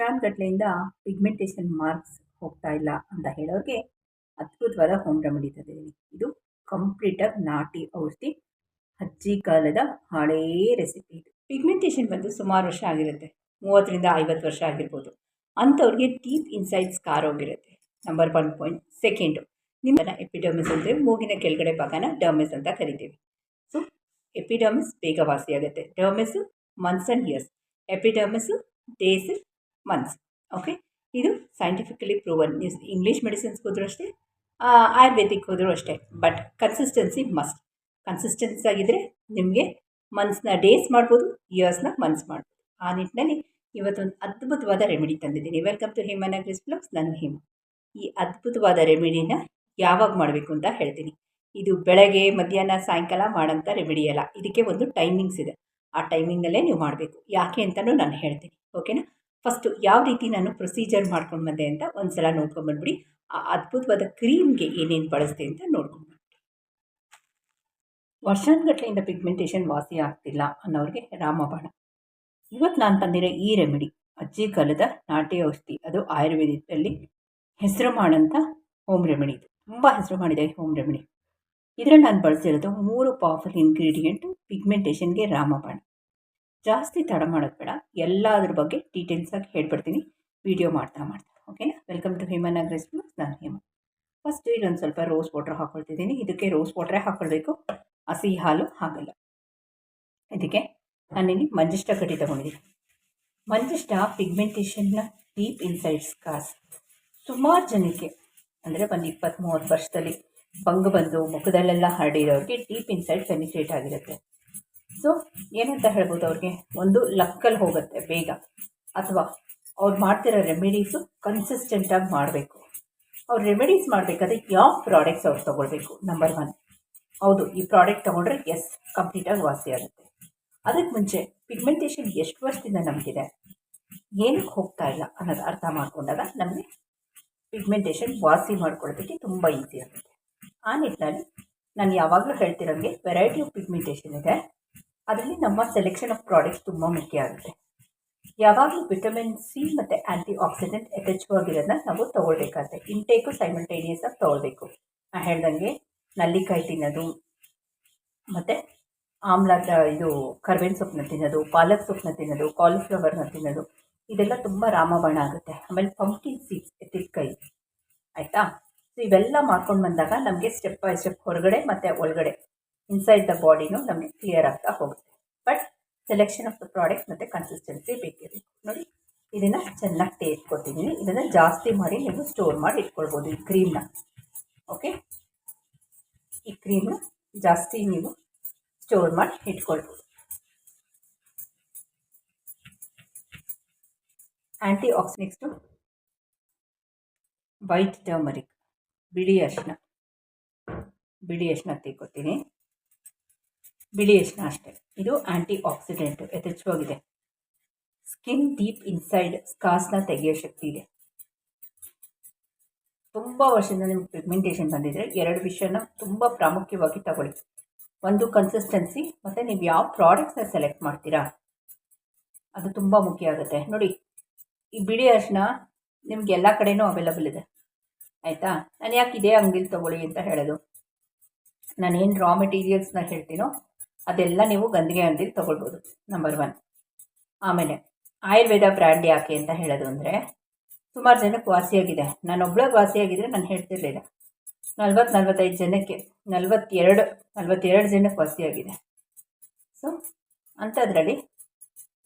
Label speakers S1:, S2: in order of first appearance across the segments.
S1: ವರ್ಷಾನುಗಟ್ಲೆಯಿಂದ pigmentation marks ಹೋಗ್ತಾ ಇಲ್ಲ ಅಂತ ಹೇಳೋರಿಗೆ ಅದ್ಭುತವಾದ ಹೋಮ್ ರೆಮಿಡಿ ತಂದಿದ್ದೀನಿ. ಇದು ಕಂಪ್ಲೀಟಾಗಿ ನಾಟಿ ಔಷಧಿ. ಅಜ್ಜಿ ಕಾಲದ ಹಳೇ ರೆಸಿಪಿ ಇದು. ಪಿಗ್ಮೆಂಟೇಷನ್ ಬಂದು ಸುಮಾರು ವರ್ಷ ಆಗಿರುತ್ತೆ. ಮೂವತ್ತರಿಂದ ಐವತ್ತು ವರ್ಷ ಆಗಿರ್ಬೋದು. ಅಂಥವ್ರಿಗೆ ಡೀಪ್ ಇನ್ಸೈಡ್ ಕಾರ್ ಹೋಗಿರುತ್ತೆ. ನಂಬರ್ ಒನ್ ಪಾಯಿಂಟ್ ಸೆಕೆಂಡು ನಿಮ್ಮನ್ನು ಎಪಿಡರ್ಮಿಸ್ ಅಂದರೆ ಮೂಗಿನ ಕೆಳಗಡೆ ಭಾಗನ ಡರ್ಮಿಸ್ ಅಂತ ಕರಿತೀವಿ. ಸೊ ಎಪಿಡರ್ಮಿಸ್ ಬೇಗ ವಾಸಿಯಾಗುತ್ತೆ dermis months and years epidermis days months okay ಇದು ಸೈಂಟಿಫಿಕಲಿ ಪ್ರೂವನ್ ನೀವು ಇಂಗ್ಲೀಷ್ ಮೆಡಿಸಿನ್ಸ್ಗೆ ಹೋದರೂ ಅಷ್ಟೇ ಆಯುರ್ವೇದಿಕ್ ಹೋದರೂ ಅಷ್ಟೇ. ಬಟ್ ಕನ್ಸಿಸ್ಟೆನ್ಸಿ ಮಸ್ಟ್ ಕನ್ಸಿಸ್ಟೆನ್ಸ್ ಆಗಿದ್ದರೆ ನಿಮಗೆ ಮಂತ್ಸ್ನ ಡೇಸ್ ಮಾಡ್ಬೋದು ಇಯರ್ಸ್ನ ಮಂತ್ಸ್ ಮಾಡ್ಬೋದು. ಆ ನಿಟ್ಟಿನಲ್ಲಿ ಇವತ್ತೊಂದು ಅದ್ಭುತವಾದ ರೆಮಿಡಿ ತಂದಿದ್ದೀನಿ. ವೆಲ್ಕಮ್ ಟು ಹೇಮನ ಕ್ರಿಸ್ ಬ್ಲಾಗ್ಸ್ ನನ್ನ ಹಿಮ. ಈ ಅದ್ಭುತವಾದ ರೆಮಿಡಿನ ಯಾವಾಗ ಮಾಡಬೇಕು ಅಂತ ಹೇಳ್ತೀನಿ. ಇದು ಬೆಳಗ್ಗೆ, ಮಧ್ಯಾಹ್ನ, ಸಾಯಂಕಾಲ ಮಾಡೋಂಥ ರೆಮಿಡಿ ಅಲ್ಲ. ಇದಕ್ಕೆ ಒಂದು ಟೈಮಿಂಗ್ಸ್ ಇದೆ. ಆ ಟೈಮಿಂಗ್ನಲ್ಲೇ ನೀವು ಮಾಡಬೇಕು. ಯಾಕೆ ಅಂತಲೂ ನಾನು ಹೇಳ್ತೀನಿ. ಓಕೆನಾ ಫಸ್ಟು ಯಾವ ರೀತಿ ನಾನು ಪ್ರೊಸೀಜರ್ ಮಾಡ್ಕೊಂಡು ಬಂದೆ ಅಂತ ಒಂದು ಸಲ ನೋಡ್ಕೊಂಬಂದ್ಬಿಡಿ ಆ ಅದ್ಭುತವಾದ ಕ್ರೀಮ್ಗೆ ಏನೇನು ಬಳಸ್ದೆ ಅಂತ ನೋಡ್ಕೊಂಡು ವರ್ಷಾನುಗಟ್ಲೆಯಿಂದ ಪಿಗ್ಮೆಂಟೇಷನ್ ವಾಸಿ ಆಗ್ತಿಲ್ಲ ಅನ್ನೋರಿಗೆ ರಾಮಬಾಣ. ಇವತ್ತು ನಾನು ತಂದಿರೋ ಈ ರೆಮಿಡಿ ಅಜ್ಜಿ ಕಾಲದ ನಾಟಿ ಔಷಧಿ, ಅದು ಆಯುರ್ವೇದದಲ್ಲಿ ಹೆಸರು ಮಾಡಂಥ ಹೋಮ್ ರೆಮಿಡಿ ಇದು. ತುಂಬ ಹೆಸರು ಮಾಡಿದೆ ಹೋಮ್ ರೆಮಿಡಿ ಇದರಲ್ಲಿ ನಾನು ಬಳಸಿರೋದು ಮೂರು ಪವರ್ಫುಲ್ ಇಂಗ್ರೀಡಿಯೆಂಟು ಪಿಗ್ಮೆಂಟೇಷನ್ಗೆ ರಾಮಬಾಣ. ಜಾಸ್ತಿ ತಡ ಮಾಡೋದು ಬೇಡ. ಎಲ್ಲದ್ರ ಬಗ್ಗೆ ಡೀಟೇಲ್ಸಾಗಿ ಹೇಳ್ಬಿಡ್ತೀನಿ. ವಿಡಿಯೋ ಮಾಡ್ತಾ ಮಾಡ್ತಾ ಓಕೆನಾ ವೆಲ್ಕಮ್ ಟು ಹಿಮನ್ ಅಗ್ರೆಸ್ ಬ್ಲಾಗ್ಸ್ ನಾನು ಹೇಮ ಫಸ್ಟ್ ಇಲ್ಲೊಂದು ಸ್ವಲ್ಪ ರೋಸ್ ವಾಟ್ರ್ ಹಾಕ್ಕೊಳ್ತಿದ್ದೀನಿ ಇದಕ್ಕೆ ರೋಸ್ ವಾಟ್ರೇ ಹಾಕ್ಕೊಳ್ಬೇಕು ಹಸಿ ಹಾಲು ಹಾಗಲ್ಲ. ಇದಕ್ಕೆ ನಾನಿಲ್ಲಿ ಮಂಜಿಷ್ಟ ಕಟ್ಟಿ ತೊಗೊಂಡಿದ್ದೀನಿ. ಮಂಜಿಷ್ಟ ಪಿಗ್ಮೆಂಟೇಷನ್ನ ಡೀಪ್ ಇನ್ಸೈಡ್ಸ್ ಕಾಸ್ ಸುಮಾರು ಜನಕ್ಕೆ, ಅಂದರೆ ಒಂದು ಇಪ್ಪತ್ತ್ ಮೂವತ್ತು ವರ್ಷದಲ್ಲಿ ಬಂಗ ಬಂದು ಮುಖದಲ್ಲೆಲ್ಲ ಹರಡಿರೋರಿಗೆ ಡೀಪ್ ಇನ್ಸೈಡ್ ಪೆನಿಟ್ರೇಟ್ ಆಗಿರುತ್ತೆ. ಸೊ ಏನಂತ ಹೇಳ್ಬೋದು ಅವ್ರಿಗೆ? ಒಂದು ಲಕ್ಕಲ್ಲಿ ಹೋಗುತ್ತೆ ಬೇಗ. ಅಥವಾ ಅವ್ರು ಮಾಡ್ತಿರೋ ರೆಮಿಡೀಸು ಕನ್ಸಿಸ್ಟೆಂಟಾಗಿ ಮಾಡಬೇಕು. ಅವ್ರು ರೆಮಿಡೀಸ್ ಮಾಡಬೇಕಾದ್ರೆ ಯಾವ ಪ್ರಾಡಕ್ಟ್ಸ್ ಅವ್ರು ತೊಗೊಳ್ಬೇಕು? ನಂಬರ್ ಒನ್ ಹೌದು, ಈ ಪ್ರಾಡಕ್ಟ್ ತೊಗೊಂಡ್ರೆ ಎಸ್ ಕಂಪ್ಲೀಟಾಗಿ ವಾಸಿ ಆಗುತ್ತೆ. ಅದಕ್ಕೆ ಮುಂಚೆ ಪಿಗ್ಮೆಂಟೇಷನ್ ಎಷ್ಟು ವರ್ಷದಿಂದ ನಮಗಿದೆ? ಏನಕ್ಕೆ ಹೋಗ್ತಾ ಇಲ್ಲ ಅನ್ನೋದು ಅರ್ಥ ಮಾಡಿಕೊಂಡಾಗ ನಮಗೆ ಪಿಗ್ಮೆಂಟೇಷನ್ ವಾಸಿ ಮಾಡ್ಕೊಳ್ಳೋದಕ್ಕೆ ತುಂಬ ಈಸಿ ಆಗುತ್ತೆ. ಆ ನಿಟ್ಟಿನಲ್ಲಿ ನಾನು ಯಾವಾಗಲೂ ಹೇಳ್ತಿರೋಂಗೆ ವೆರೈಟಿ ಆಫ್ ಪಿಗ್ಮೆಂಟೇಷನ್ ಇದೆ. ಅದರಲ್ಲಿ ನಮ್ಮ ಸೆಲೆಕ್ಷನ್ ಆಫ್ ಪ್ರಾಡಕ್ಟ್ಸ್ ತುಂಬ ಮುಖ್ಯ ಆಗುತ್ತೆ. ಯಾವಾಗಲೂ ವಿಟಮಿನ್ ಸಿ ಮತ್ತು ಆ್ಯಂಟಿ ಆಕ್ಸಿಡೆಂಟ್ ಯಥೇಚ್ಛವಾಗಿರೋದನ್ನ ನಾವು ತೊಗೊಳ್ಬೇಕಾಗುತ್ತೆ. ಇಂಟೇಕು ಸೈಮಲ್ಟೇನಿಯಸ್ ಆಗಿ ತೊಗೊಳ್ಬೇಕು. ನಾನು ಹೇಳ್ದಂಗೆ ನಲ್ಲಿಕಾಯಿ ತಿನ್ನೋದು, ಮತ್ತು ಆಮ್ಲದ ಇದು ಕರ್ಬೇವಿನ ಸೊಪ್ಪನ್ನ ತಿನ್ನೋದು, ಪಾಲಕ್ ಸೊಪ್ಪನ್ನ ತಿನ್ನೋದು ಕಾಲಿಫ್ಲವರ್ನ ತಿನ್ನೋದು, ಇದೆಲ್ಲ ತುಂಬ ರಾಮಬಾಣ ಆಗುತ್ತೆ. ಆಮೇಲೆ ಪಂಪ್ಕಿನ್ ಸೀಡ್ಸ್ ಎತ್ತಿನಕಾಯಿ, ಆಯಿತಾ? ಸೊ ಇವೆಲ್ಲ ಮಾಡ್ಕೊಂಡು ಬಂದಾಗ ನಮಗೆ ಸ್ಟೆಪ್ ಬೈ ಸ್ಟೆಪ್ ಹೊರಗಡೆ ಮತ್ತು ಒಳಗಡೆ ಇನ್ಸೈಡ್ ದ ಬಾಡಿನೂ ನಮಗೆ ಕ್ಲಿಯರ್ ಆಗ್ತಾ ಹೋಗುತ್ತೆ. But selection of the product ಮತ್ತು ಕನ್ಸಿಸ್ಟೆನ್ಸಿ ಬೇಕಿರಬೇಕು ನೋಡಿ, ಇದನ್ನು ಚೆನ್ನಾಗಿ ತೇರ್ಕೊತಿದ್ದೀನಿ ಇದನ್ನು ಜಾಸ್ತಿ ಮಾಡಿ ನೀವು ಸ್ಟೋರ್ ಮಾಡಿ ಇಟ್ಕೊಳ್ಬೋದು ಈ ಕ್ರೀಮ್ನ ಓಕೆ ಈ ಕ್ರೀಮ್ನ ಜಾಸ್ತಿ ನೀವು ಸ್ಟೋರ್ ಮಾಡಿ ಇಟ್ಕೊಳ್ಬೋದು. Anti ox next white turmeric ಬಿಳಿ ಅರಿಶಿನ ಬಿಳಿ ಅರಿಶಿನ ತೆಕ್ಕೊತೀನಿ ಬಿಳಿ ಅರಿಶಿನ ಅಷ್ಟೇ. ಇದು ಆ್ಯಂಟಿ ಆಕ್ಸಿಡೆಂಟ್ ಯಥೇಚ್ಛವಾಗಿದೆ ಸ್ಕಿನ್ ಡೀಪ್ ಇನ್ಸೈಡ್ ಸ್ಕಾಸ್ನ ತೆಗೆಯೋ ಶಕ್ತಿ ಇದೆ. ತುಂಬ ವರ್ಷದಿಂದ ನಿಮ್ಗೆ ಪಿಗ್ಮೆಂಟೇಷನ್ ಬಂದಿದ್ದರೆ ಎರಡು ವಿಷಯನ ತುಂಬ ಪ್ರಾಮುಖ್ಯವಾಗಿ ತಗೊಳ್ಳಿ. ಒಂದು ಕನ್ಸಿಸ್ಟೆನ್ಸಿ ಮತ್ತು ನೀವು ಯಾವ ಪ್ರಾಡಕ್ಟ್ಸ್ನ ಸೆಲೆಕ್ಟ್ ಮಾಡ್ತೀರಾ? ಅದು ತುಂಬ ಮುಖ್ಯ ಆಗುತ್ತೆ. ನೋಡಿ, ಈ ಬಿಳಿ ಅರಿಶಿನ ನಿಮ್ಗೆ ಎಲ್ಲ ಕಡೆಯೂ ಅವೈಲಬಲ್ ಇದೆ. ಆಯಿತಾ? ನಾನು ಯಾಕೆ ಇದೇ ಅಂಗಡಿಲಿ ತೊಗೊಳ್ಳಿ ಅಂತ ಹೇಳೋದು? ನಾನೇನು ರಾ ಮೆಟೀರಿಯಲ್ಸ್ನ ಹೇಳ್ತೀನೋ ಅದೆಲ್ಲ ನೀವು ಗಂದಿಗೆ ಅಂಗಡಿಲಿ ತೊಗೊಳ್ಬೋದು ನಂಬರ್ ಒನ್ ಆಮೇಲೆ ಆಯುರ್ವೇದ ಬ್ರ್ಯಾಂಡ್ ಯಾಕೆ ಅಂತ ಹೇಳೋದು ಅಂದರೆ, ಸುಮಾರು ಜನಕ್ಕೆ ವಾಸಿಯಾಗಿದೆ ನಾನು ಒಬ್ಳಿಗೆ ವಾಸಿಯಾಗಿದ್ದರೆ ನಾನು ಹೇಳ್ತಿರ್ಲಿಲ್ಲ. ನಲ್ವತ್ತು ನಲ್ವತ್ತೈದು ಜನಕ್ಕೆ, ನಲ್ವತ್ತೆರಡು ನಲ್ವತ್ತೆರಡು ಜನಕ್ಕೆ ವಾಸಿಯಾಗಿದೆ ಸೊ ಅಂಥದ್ರಲ್ಲಿ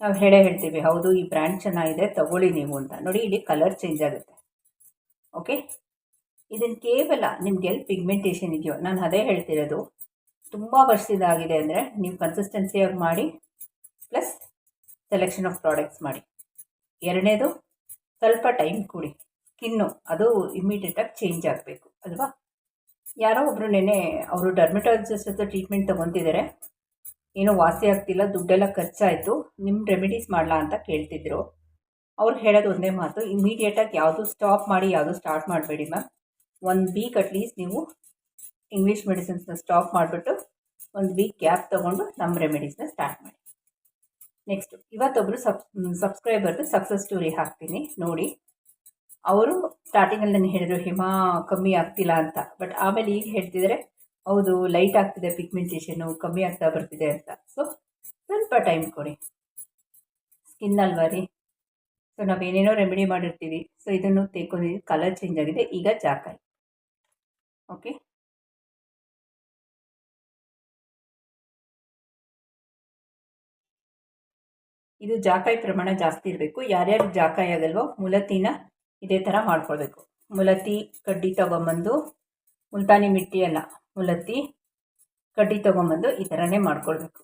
S1: ನಾವು ಹೇಳೇ ಹೇಳ್ತೀವಿ, ಹೌದು, ಈ ಬ್ರ್ಯಾಂಡ್ ಚೆನ್ನಾಗಿದೆ, ತಗೊಳ್ಳಿ ನೀವು ಅಂತ. ನೋಡಿ, ಇಲ್ಲಿ ಕಲರ್ ಚೇಂಜ್ ಆಗುತ್ತೆ. ಓಕೆ ಇದನ್ನು ಕೇವಲ ನಿಮ್ಗೆ ಎಲ್ಲಿ ಪಿಗ್ಮೆಂಟೇಷನ್ ಇದೆಯೋ, ನಾನು ಅದೇ ಹೇಳ್ತಿರೋದು ತುಂಬ ವರ್ಷದಾಗಿದೆ ಅಂದರೆ ನೀವು ಕನ್ಸಿಸ್ಟೆನ್ಸಿಯಾಗಿ ಮಾಡಿ ಪ್ಲಸ್ ಸೆಲೆಕ್ಷನ್ ಆಫ್ ಪ್ರಾಡಕ್ಟ್ಸ್ ಮಾಡಿ. ಎರಡನೇದು ಸ್ವಲ್ಪ ಟೈಮ್ ಕೂಡಿ. ಸ್ಕಿನ್ನು ಅದು ಇಮ್ಮಿಡಿಯೇಟಾಗಿ ಚೇಂಜ್ ಆಗಬೇಕು. ಅಲ್ವಾ? ಯಾರೋ ಒಬ್ಬರು ನೆನೆ ಅವರು ಡರ್ಮೆಟಾಲಜಿಸ್ಟ್ ಹತ್ರ ಟ್ರೀಟ್ಮೆಂಟ್ ತೊಗೊತಿದ್ದಾರೆ ಏನೋ ವಾಸಿ ಆಗ್ತಿಲ್ಲ, ದುಡ್ಡೆಲ್ಲ ಖರ್ಚಾಯಿತು ನಿಮ್ಮ ರೆಮಿಡೀಸ್ ಮಾಡಲಾ ಅಂತ ಕೇಳ್ತಿದ್ರು. ಅವ್ರು ಹೇಳೋದು ಒಂದೇ ಮಾತು ಇಮಿಡಿಯೇಟಾಗಿ ಯಾವುದು ಸ್ಟಾಪ್ ಮಾಡಿ, ಯಾವುದು ಸ್ಟಾರ್ಟ್ ಮಾಡಬೇಡಿ ಮ್ಯಾಮ್. ಒಂದು ವೀಕ್ ಅಟ್ಲೀಸ್ಟ್ ನೀವು ಇಂಗ್ಲೀಷ್ ಮೆಡಿಸಿನ್ಸ್ನ ಸ್ಟಾಪ್ ಮಾಡಿಬಿಟ್ಟು ಒಂದು ವೀಕ್ ಗ್ಯಾಪ್ ತೊಗೊಂಡು ನಮ್ಮ ರೆಮಿಡೀಸ್ನ ಸ್ಟಾರ್ಟ್ ಮಾಡಿ. ನೆಕ್ಸ್ಟ್ ಇವತ್ತೊಬ್ಬರು ಸಬ್ ಸಬ್ಸ್ಕ್ರೈಬರ್ದು ಸಕ್ಸಸ್ ಸ್ಟೋರಿ ಹಾಕ್ತೀನಿ, ನೋಡಿ. ಅವರು ಸ್ಟಾರ್ಟಿಂಗಲ್ಲಿ ನಾನು ಹೇಳಿದ್ರು, ಹಿಮ, ಕಮ್ಮಿ ಆಗ್ತಿಲ್ಲ ಅಂತ. ಬಟ್ ಆಮೇಲೆ ಈಗ ಹೇಳ್ತಿದ್ದಾರೆ ಹೌದು ಲೈಟ್ ಆಗ್ತಿದೆ ಪಿಗ್ಮೆಂಟೇಷನು ಕಮ್ಮಿ ಆಗ್ತಾ ಬರ್ತಿದೆ ಅಂತ. ಸೊ ಸ್ವಲ್ಪ ಟೈಮ್ ಕೊಡಿ. ಸ್ಕಿನ್ ಅಲ್ವಾ ರೀ? ಸೊ ನಾವೇನೇನೋ ರೆಮಿಡಿ ಮಾಡಿರ್ತೀವಿ. ಸೊ ಇದನ್ನು ತೆಗೊಂಡಿದ್ದೀವಿ ಕಲರ್ ಚೇಂಜ್ ಆಗಿದೆ, ಈಗ ಜಾಕಾಯಿ ಓಕೆ ಇದು ಜಾಕಾಯಿ ಪ್ರಮಾಣ ಜಾಸ್ತಿ ಇರಬೇಕು. ಯಾರ್ಯಾರು ಜಾಕಾಯಿ ಆಗಲ್ವೋ ಮುಲತಿನ ಇದೇ ಥರ ಮಾಡ್ಕೊಳ್ಬೇಕು. ಮುಲತಿ, ಕಡ್ಡಿ ತೊಗೊಂಬಂದು ಮುಲ್ತಾನಿ ಮಿಟ್ಟಿ ಅಲ್ಲ, ಮುಲತಿ, ಕಡ್ಡಿ ತೊಗೊಂಬಂದು ಈ ಥರನೇ ಮಾಡ್ಕೊಳ್ಬೇಕು.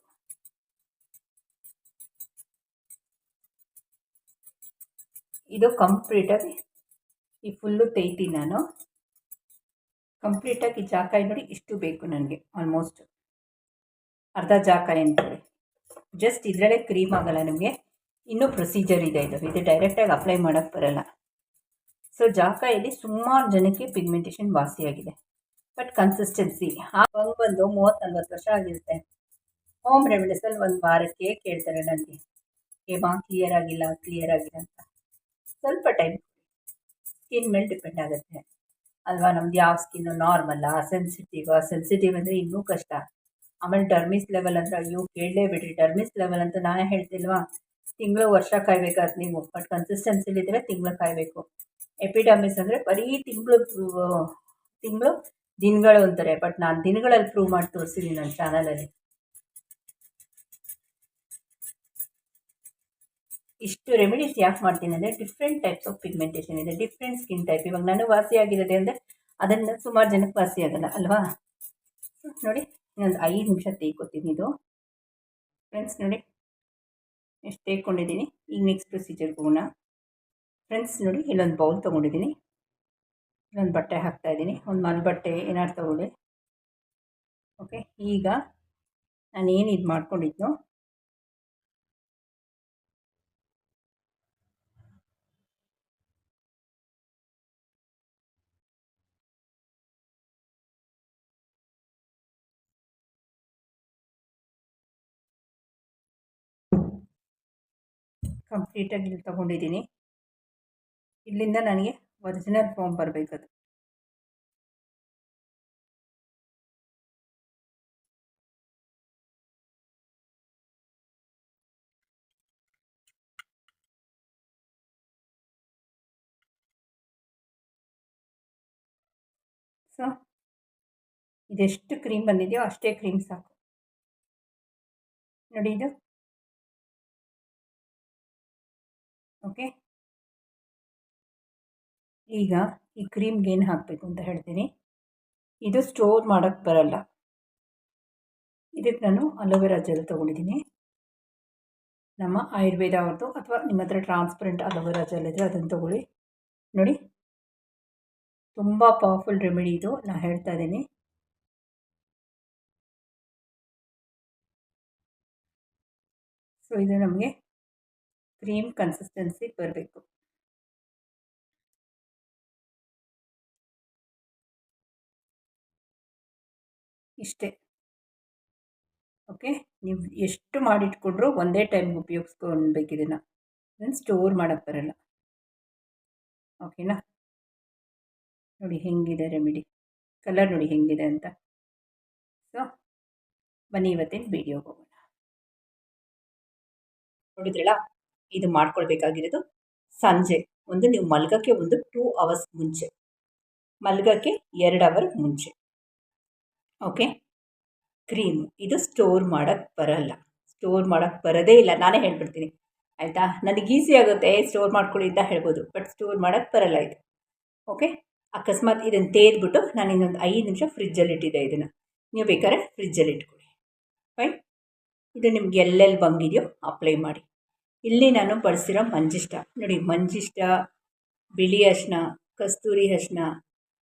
S1: ಇದು ಕಂಪ್ಲೀಟಾಗಿ ಈ ಫುಲ್ಲು ತೆಯ್ತೀನಿ ನಾನು. ಕಂಪ್ಲೀಟಾಗಿ ಜಾಕಾಯಿ ನೋಡಿ ಇಷ್ಟು ಬೇಕು ನನಗೆ ಆಲ್ಮೋಸ್ಟ್ ಅರ್ಧ ಜಾಕಾಯಿ ಅಂತೇಳಿ. ಜಸ್ಟ್ ಇದರಲ್ಲೇ ಕ್ರೀಮ್ ಆಗಲ್ಲ ನಿಮಗೆ. ಇನ್ನೂ ಪ್ರೊಸೀಜರ್ ಇದೆ ಇದು. ಇದು ಡೈರೆಕ್ಟಾಗಿ ಅಪ್ಲೈ ಮಾಡೋಕ್ಕೆ ಬರಲ್ಲ. ಸೊ ಜಾಕಾಯಲ್ಲಿ ಸುಮಾರು ಜನಕ್ಕೆ ಪಿಗ್ಮೆಂಟೇಷನ್ ವಾಸಿಯಾಗಿದೆ ಬಟ್ ಕನ್ಸಿಸ್ಟೆನ್ಸಿ ಆ ಬಂದು ಮೂವತ್ತು ನಲ್ವತ್ತು ವರ್ಷ ಆಗಿರುತ್ತೆ. ಹೋಮ್ ರೆಮಿಡೀಸಲ್ಲಿ ಒಂದು ವಾರಕ್ಕೆ ಕೇಳ್ತಾರೆ ನನಗೆ ಏಮಾ ಕ್ಲಿಯರ್ ಆಗಿಲ್ಲ ಕ್ಲಿಯರ್ ಆಗಿಲ್ಲ ಅಂತ. ಸ್ವಲ್ಪ ಟೈಮ್ ಸ್ಕಿನ್ ಮೇಲೆ ಡಿಪೆಂಡ್ ಆಗುತ್ತೆ. ಅಲ್ವಾ, ನಮ್ದು ಯಾವ ಸ್ಕಿನ್ನು ನಾರ್ಮಲ್ಲ ಸೆನ್ಸಿಟಿವ್ ಸೆನ್ಸಿಟಿವ್ ಅಂದರೆ ಇನ್ನೂ ಕಷ್ಟ. ಆಮೇಲೆ ಡರ್ಮಿಸ್ ಲೆವೆಲ್ ಅಂದರೆ ಅಯ್ಯೋ ಕೇಳಲೇ ಬಿಡ್ರಿ ಡರ್ಮಿಸ್ ಲೆವೆಲ್ ಅಂತ ನಾನೇ ಹೇಳ್ತಿಲ್ವಾ? ತಿಂಗಳು ವರ್ಷ ಕಾಯ್ಬೇಕಾದ್ರೆ ನೀವು ಬಟ್ ಕನ್ಸಿಸ್ಟೆನ್ಸಿಲಿದ್ದರೆ ತಿಂಗಳು ಕಾಯಬೇಕು. ಎಪಿಡಮಿಸ್ ಅಂದರೆ ಬರೀ ತಿಂಗಳು ತಿಂಗಳು ದಿನಗಳು ಅಂತಾರೆ ಬಟ್ ನಾನು ದಿನಗಳಲ್ಲಿ ಪ್ರೂವ್ ಮಾಡಿ ತೋರಿಸಿದ್ದೀನಿ ನನ್ನ ಚಾನಲಲ್ಲಿ ಇಷ್ಟು ರೆಮಿಡೀಸ್ ಯಾಕೆ ಮಾಡ್ತೀನಿ ಅಂದರೆ ಡಿಫ್ರೆಂಟ್ ಟೈಪ್ಸ್ ಆಫ್ ಪಿಗ್ಮೆಂಟೇಷನ್ ಇದೆ ಡಿಫ್ರೆಂಟ್ ಸ್ಕಿನ್ ಟೈಪ್ ಇವಾಗ ನಾನು ವಾಸಿಯಾಗಿರೋದೆ ಅಂದರೆ ಅದನ್ನು ಸುಮಾರು ಜನಕ್ಕೆ ವಾಸಿ ಆಗಲ್ಲ ಅಲ್ವಾ? ನೋಡಿ. ಇನ್ನೊಂದು ಐದು ನಿಮಿಷ ತೇಕೋತೀನಿ ಇದು. ಫ್ರೆಂಡ್ಸ್ ನೋಡಿ ಎಷ್ಟು ತೇಕೊಂಡಿದ್ದೀನಿ ಈಗ ನೆಕ್ಸ್ಟ್ ಪ್ರೊಸೀಜರ್ಗೆ ಹೋಗೋಣ. ಫ್ರೆಂಡ್ಸ್ ನೋಡಿ, ಇಲ್ಲೊಂದು ಬೌಲ್ ತೊಗೊಂಡಿದ್ದೀನಿ. ಇಲ್ಲೊಂದು ಬಟ್ಟೆ ಹಾಕ್ತಾ ಇದ್ದೀನಿ. ಒಂದು ಮಲ್ ಬಟ್ಟೆ ಏನಾದ್ರು ತೊಗೊಳ್ಳಿ ಓಕೆ ಈಗ ನಾನು ಏನು ಇದು ಮಾಡ್ಕೊಂಡಿದ್ನೋ ಕಂಪ್ಲೀಟಾಗಿ ಇಲ್ಲಿ ತೊಗೊಂಡಿದ್ದೀನಿ. ಇಲ್ಲಿಂದ ನನಗೆ ಒರಿಜಿನಲ್ ಫಾರ್ಮ್ ಬರಬೇಕದು. ಸೊ ಇದೆಷ್ಟು ಕ್ರೀಮ್ ಬಂದಿದೆಯೋ ಅಷ್ಟೇ ಕ್ರೀಮ್ ಸಾಕು. ನೋಡಿ ಇದು. ಓಕೆ ಈಗ ಈ ಕ್ರೀಮ್ಗೆ ಏನು ಹಾಕಬೇಕು ಅಂತ ಹೇಳ್ತೀನಿ. ಇದು ಸ್ಟೋರ್ ಮಾಡೋಕ್ಕೆ ಬರಲ್ಲ. ಇದಕ್ಕೆ ನಾನು ಅಲೋವೆರಾ ಜೆಲ್ ತೊಗೊಂಡಿದ್ದೀನಿ. ನಮ್ಮ ಆಯುರ್ವೇದ ಅವ್ರದ್ದು ಅಥವಾ ನಿಮ್ಮ ಹತ್ರ ಟ್ರಾನ್ಸ್ಪರೆಂಟ್ ಅಲೋವೆರಾ ಜೆಲ್ ಇದ್ದರೆ ಅದನ್ನು ತೊಗೊಳ್ಳಿ. ನೋಡಿ. ತುಂಬ ಪವರ್ಫುಲ್ ರೆಮಿಡಿ ಇದು. ನಾನು ಹೇಳ್ತಾ ಇದ್ದೀನಿ. ಸೊ ಇದು ನಮಗೆ ಕ್ರೀಮ್ ಕನ್ಸಿಸ್ಟೆನ್ಸಿ ಬರಬೇಕು. ಇಷ್ಟೇ. ಓಕೆ, ನೀವು ಎಷ್ಟು ಮಾಡಿಟ್ಕೊಂಡ್ರು ಒಂದೇ ಟೈಮ್ ಉಪಯೋಗಿಸ್ಕೊಳ್ಬೇಕು ಇದನ್ನು. ಇದನ್ನು ಸ್ಟೋರ್ ಮಾಡೋಕ್ಕೆ ಬರಲ್ಲ. ಓಕೆನಾ? ನೋಡಿ ಹೆಂಗಿದೆ ರೆಮಿಡಿ ಕಲರ್ ನೋಡಿ ಹೆಂಗಿದೆ ಅಂತ. ಸೊ ಬನ್ನಿ ಇವತ್ತಿನ ವೀಡಿಯೋಗೆ ಹೋಗೋಣ. ನೋಡಿದ್ರಲ್ಲ? ಇದು ಮಾಡ್ಕೊಳ್ಬೇಕಾಗಿರೋದು ಸಂಜೆ. ಒಂದು ನೀವು ಮಲ್ಗೋಕ್ಕೆ ಒಂದು ಟೂ ಅವರ್ಸ್ ಮುಂಚೆ. ಮಲ್ಗೋಕ್ಕೆ ಎರಡು ಅವರ್ ಮುಂಚೆ. ಓಕೆ ಕ್ರೀಮ್ ಇದು ಸ್ಟೋರ್ ಮಾಡೋಕ್ಕೆ ಬರಲ್ಲ. ಸ್ಟೋರ್ ಮಾಡೋಕ್ಕೆ ಬರೋದೇ ಇಲ್ಲ. ನಾನೇ ಹೇಳ್ಬಿಡ್ತೀನಿ. ಆಯಿತಾ? ನನಗೆ ಈಸಿ ಆಗುತ್ತೆ ಸ್ಟೋರ್ ಮಾಡ್ಕೊಳ್ಳಿ ಅಂತ ಹೇಳ್ಬೋದು. ಬಟ್ ಸ್ಟೋರ್ ಮಾಡೋಕ್ಕೆ ಬರಲ್ಲ ಇದು. ಓಕೆ ಅಕಸ್ಮಾತ್ ಇದನ್ನು ತೇದ್ಬಿಟ್ಟು ನಾನು ಇನ್ನೊಂದು ಐದು ನಿಮಿಷ ಫ್ರಿಜ್ಜಲ್ಲಿ ಇಟ್ಟಿದ್ದೆ ಇದನ್ನು. ನೀವು ಬೇಕಾದ್ರೆ ಫ್ರಿಜ್ಜಲ್ಲಿ ಇಟ್ಕೊಳ್ಳಿ. ಫೈನ್ ಇದು ನಿಮ್ಗೆ ಎಲ್ಲೆಲ್ಲಿ ಬಂಗಿದೆಯೋ ಅಪ್ಲೈ ಮಾಡಿ. ಇಲ್ಲಿ ನಾನು ಬಳಸಿರೋ ಮಂಜಿಷ್ಟ. ನೋಡಿ, ಮಂಜಿಷ್ಟ, ಬಿಳಿ ಅರಿಶಿನ ಕಸ್ತೂರಿ ಅರಿಶಿನ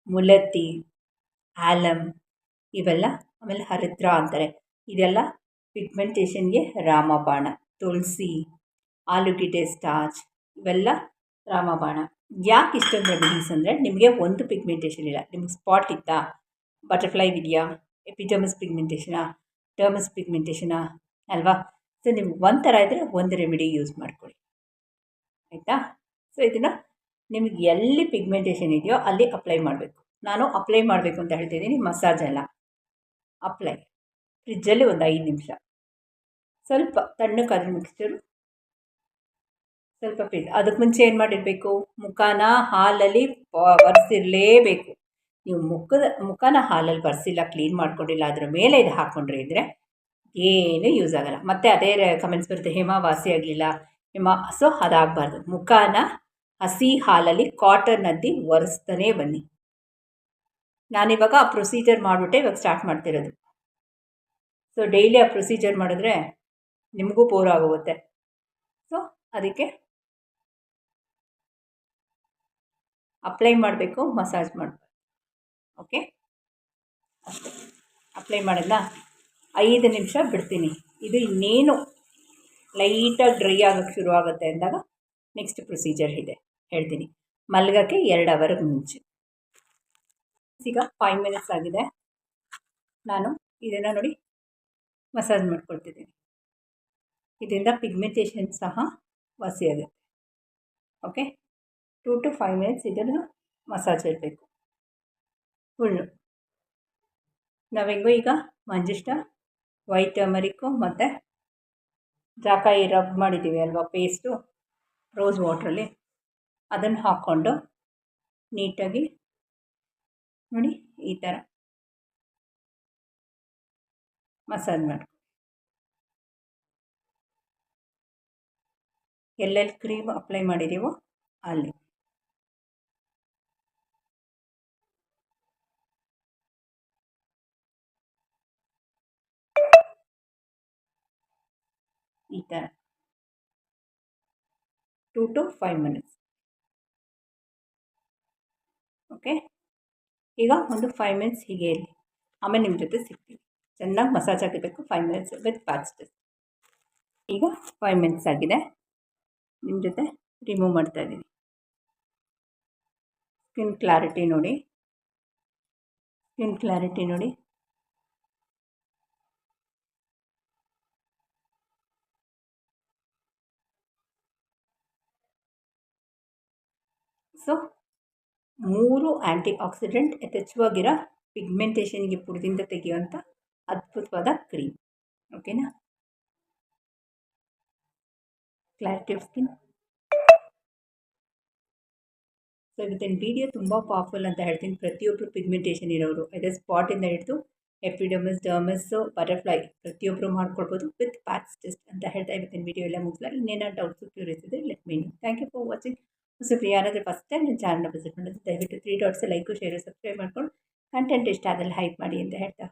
S1: ಮುಲತ್ತಿ ಆಲಮ್ ಇವೆಲ್ಲ ಆಮೇಲೆ ಹರಿದ್ರ ಅಂತಾರೆ. ಇದೆಲ್ಲ ಪಿಗ್ಮೆಂಟೇಷನ್ಗೆ ರಾಮಬಾಣ, ತುಳಸಿ, ಆಲೂಗೆಡ್ಡೆ ಸ್ಟಾರ್ಚ್, ಇವೆಲ್ಲ ರಾಮಬಾಣ. ಯಾಕೆ ಇಷ್ಟೊಂದು ರೆಮಿಡೀಸ್ ಅಂದರೆ ನಿಮಗೆ ಒಂದು ಪಿಗ್ಮೆಂಟೇಷನ್ ಇಲ್ಲ. ನಿಮ್ಗೆ ಸ್ಪಾಟ್ ಇತ್ತಾ? ಬಟರ್ಫ್ಲೈ ಇದೆಯಾ ಎಪಿಡಮಸ್ ಪಿಗ್ಮೆಂಟೇಷನಾ? ಟರ್ಮಸ್ ಪಿಗ್ಮೆಂಟೇಷನಾ? ಅಲ್ವಾ? ಸೊ ನಿಮ್ಗೆ ಒಂದು ಥರ ಇದ್ದರೆ ಒಂದು ರೆಮಿಡಿ ಯೂಸ್ ಮಾಡ್ಕೊಳ್ಳಿ. ಆಯಿತಾ? ಸೊ ಇದನ್ನು ನಿಮಗೆ ಎಲ್ಲಿ ಪಿಗ್ಮೆಂಟೇಷನ್ ಇದೆಯೋ ಅಲ್ಲಿ ಅಪ್ಲೈ ಮಾಡಬೇಕು. ನಾನು ಅಪ್ಲೈ ಮಾಡಬೇಕು ಅಂತ ಹೇಳ್ತಿದ್ದೀನಿ ಮಸಾಜ್ ಅಲ್ಲ. ಅಪ್ಲೈ ಫ್ರಿಜ್ಜಲ್ಲಿ ಒಂದು ಐದು ನಿಮಿಷ. ಸ್ವಲ್ಪ ತಣ್ಣಕ್ಕಾದ ಮಿಕ್ಸ್ಚರು ಸ್ವಲ್ಪ ಪಿಜ್ ಅದಕ್ಕೆ ಮುಂಚೆ ಏನು ಮಾಡಿರಬೇಕು? ಮುಖಾನ ಹಾಲಲ್ಲಿ ಒರೆಸಿರಲೇಬೇಕು ನೀವು ಮುಖದ, ಮುಖನ ಹಾಲಲ್ಲಿ ಬರ್ಸಿಲ್ಲ ಕ್ಲೀನ್ ಮಾಡ್ಕೊಂಡಿಲ್ಲ, ಅದರ ಮೇಲೆ ಇದು ಹಾಕ್ಕೊಂಡ್ರೆ ಇದ್ದರೆ ಏನೂ ಯೂಸ್ ಆಗೋಲ್ಲ. ಮತ್ತೆ ಅದೇ ಕಮೆಂಟ್ಸ್ ಬರುತ್ತೆ, ಹೇಮ ವಾಸಿ ಆಗಲಿಲ್ಲ. ಹೇಮ, ಸೊ ಅದಾಗಬಾರ್ದು. ಮುಖಾನ ಹಸಿ ಹಾಲಲ್ಲಿ ಕಾಟನ್ ಅದ್ದಿ ಒರೆಸ್ತಾನೇ ಬನ್ನಿ. ನಾನಿವಾಗ ಆ ಪ್ರೊಸೀಜರ್ ಮಾಡಿಬಿಟ್ಟೆ, ಇವಾಗ ಸ್ಟಾರ್ಟ್ ಮಾಡ್ತಿರೋದು. ಸೊ ಡೈಲಿ ಆ ಪ್ರೊಸೀಜರ್ ಮಾಡಿದ್ರೆ ನಿಮಗೂ ಬೋರ್ ಆಗೋಗುತ್ತೆ. ಸೊ ಅದಕ್ಕೆ ಅಪ್ಲೈ ಮಾಡಬೇಕು ಮಸಾಜ್ ಮಾಡಬೇಕು. ಓಕೆ ಅಷ್ಟೇ. ಅಪ್ಲೈ ಮಾಡಿದ್ನ? ಐದು ನಿಮಿಷ ಬಿಡ್ತೀನಿ. ಇದು ಇನ್ನೇನು ಲೈಟಾಗಿ ಡ್ರೈ ಆಗೋಕ್ಕೆ ಶುರು ಆಗುತ್ತೆ ಅಂದಾಗ ನೆಕ್ಸ್ಟ್ ಪ್ರೊಸೀಜರ್ ಇದೆ. ಹೇಳ್ತೀನಿ. ಮಲ್ಗೋಕ್ಕೆ ಎರಡು ಅವರ್ಗೆ ಮುಂಚೆ. ಈಗ ಫೈವ್ ಮಿನಿಟ್ಸ್ ಆಗಿದೆ. ನಾನು ಇದನ್ನು ನೋಡಿ ಮಸಾಜ್ ಮಾಡ್ಕೊಳ್ತಿದ್ದೀನಿ. ಇದರಿಂದ ಪಿಗ್ಮೆಂಟೇಷನ್ ಸಹ ವಾಸಿಯಾಗುತ್ತೆ okay two to five minutes ಇದನ್ನು ಮಸಾಜ್ ಇರಬೇಕು ಫುಲ್ಲು ನಾವೆಂಗೋ ಈಗ ಮಂಜಿಷ್ಟ ವೈಟ್ ಟರ್ಮರಿಕ್ಕು ಮತ್ತು ಜಾಕಾಯಿ ರಬ್ ಮಾಡಿದ್ದೀವಿ ಅಲ್ವಾ ಪೇಸ್ಟು, ರೋಸ್ ವಾಟ್ರಲ್ಲಿ. ಅದನ್ನು ಹಾಕ್ಕೊಂಡು ನೀಟಾಗಿ ನೋಡಿ ಈ ಥರ. ಮಸಾಜ್ ಮಾಡಿ ಎಲ್ಲೆಲ್ಲಿ ಕ್ರೀಮ್ ಅಪ್ಲೈ ಮಾಡಿದ್ದೀವೋ ಅಲ್ಲಿ. ಈ ಥರ two to five minutes okay ಈಗ ಒಂದು ಫೈವ್ ಮಿನಿಟ್ಸ್ ಹೀಗೆ ಇರಲಿ ಆಮೇಲೆ ನಿಮ್ಮ ಜೊತೆ ಸಿಗ್ತೀವಿ ಚೆನ್ನಾಗಿ ಮಸಾಜ್ ಆಗಿರಬೇಕು ಫೈವ್ ಮಿನಿಟ್ಸ್ ವಿತ್ ಪ್ಯಾಚ್ ಈಗ ಫೈವ್ ಮಿನಿಟ್ಸ್ ಆಗಿದೆ. ನಿಮ್ಮ ಜೊತೆ ರಿಮೂವ್ ಮಾಡ್ತಾ ಇದ್ದೀನಿ. ಸ್ಕಿನ್ ಕ್ಲಾರಿಟಿ ನೋಡಿ. ಸ್ಕಿನ್ ಕ್ಲಾರಿಟಿ ನೋಡಿ ಸೊ ಮೂರು ಆ್ಯಂಟಿ ಆಕ್ಸಿಡೆಂಟ್ ಯಥೇಚ್ಛವಾಗಿರೋ ಪಿಗ್ಮೆಂಟೇಷನ್ಗೆ ಪುಡದಿಂದ ತೆಗೆಯುವಂಥ ಅದ್ಭುತವಾದ ಕ್ರೀಮ್. ಓಕೆನಾ? ಕ್ಲಾರಿಟಿ ಆಫ್ ಸ್ಕಿನ್ ಸೊ ಇವತ್ತಿನ ವಿಡಿಯೋ ತುಂಬ ಪವರ್ಫುಲ್ ಅಂತ ಹೇಳ್ತೀನಿ. ಪ್ರತಿಯೊಬ್ಬರು ಪಿಗ್ಮೆಂಟೇಷನ್ ಇರೋರು ಅದೇ ಸ್ಪಾಟಿಂದ ಹಿಡಿದು ಎಪಿಡಮಸ್ ಡರ್ಮಸ್ಸು ಬಟರ್ಫ್ಲೈ ಪ್ರತಿಯೊಬ್ಬರು ಮಾಡ್ಕೊಳ್ಬೋದು ವಿತ್ ಪ್ಯಾಕ್ಸ್ ಟೆಸ್ಟ್ ಅಂತ ಹೇಳ್ತಾ ಇವತ್ತಿನ ವಿಡಿಯೋ ಎಲ್ಲ ಮುಗಿಸಲ್ಲ ಇನ್ನೇನೋ ಡೌಟ್ಸು ಕ್ಯೂರಿಯಸ್ ಇದೆ let me know thank you for watching so ಯಾರಾದರೂ ಫಸ್ಟ್ ಟೈಮ್ ನನ್ನ ಚಾನಲ್ನ ವಿಸಿಟ್ ಮಾಡೋದು ದಯವಿಟ್ಟು three dots like share subscribe ಮಾಡ್ಕೊಂಡು ಕಂಟೆಂಟ್ ಇಷ್ಟ ಆದಲ್ಲಿ ಹೈಪ್ ಮಾಡಿ ಅಂತ ಹೇಳ್ತಾ